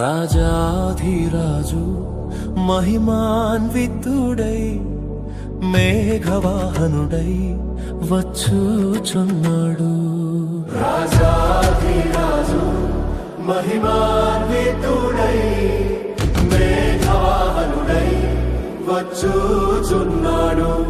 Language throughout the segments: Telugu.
రాజాధిరాజు మహిమాన్వితుడై మేఘవాహనుడై వచ్చుచున్నాడు. రాజాధిరాజు మహిమాన్వితుడై మేఘవాహనుడై వచ్చుచున్నాడు.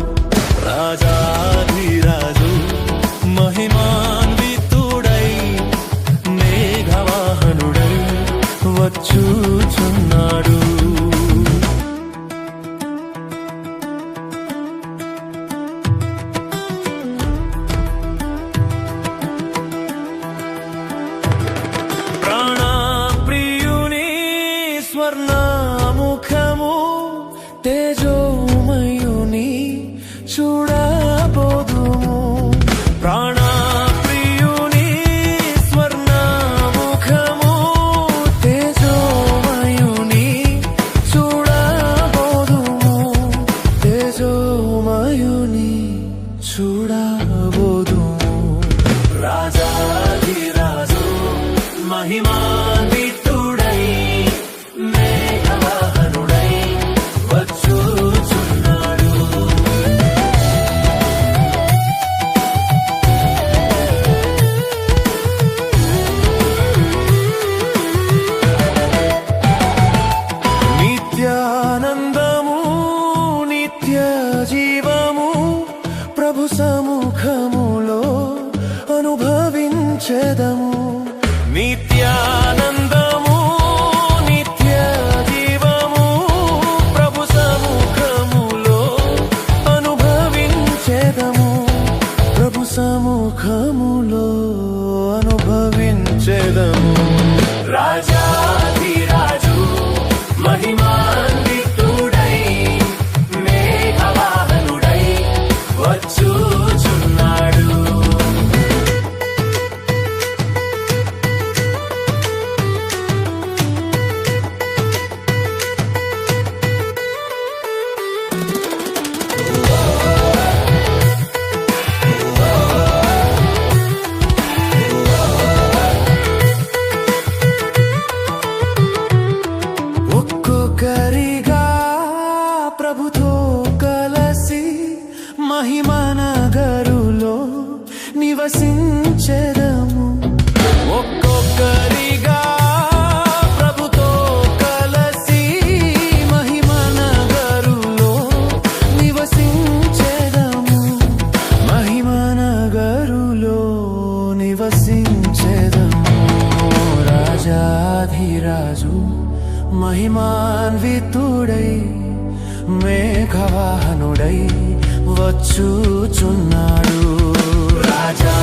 స్వర్ణముఖము తేజోమయుని చూడబోదుము. ప్రాణ స్వర్ణముఖము తేజోమయుని చూడబోదుము. తేజోమయుని ప్రభు సముఖములో అనుభవించెదము. నిత్యానందము నిత్య జీవము ప్రభు సముఖములో అనుభవించెదము. ప్రభు సముఖములో అనుభవించెదము. రాజాధిరాజు ఒక్కరిగా ప్రభుతో కలసి మహిమనగరులో నివసించే మహిమాన్వితుడై మేఘవాహనుడై వచ్చుచున్నాడు. రాజా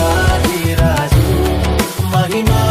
రాజు మహిమా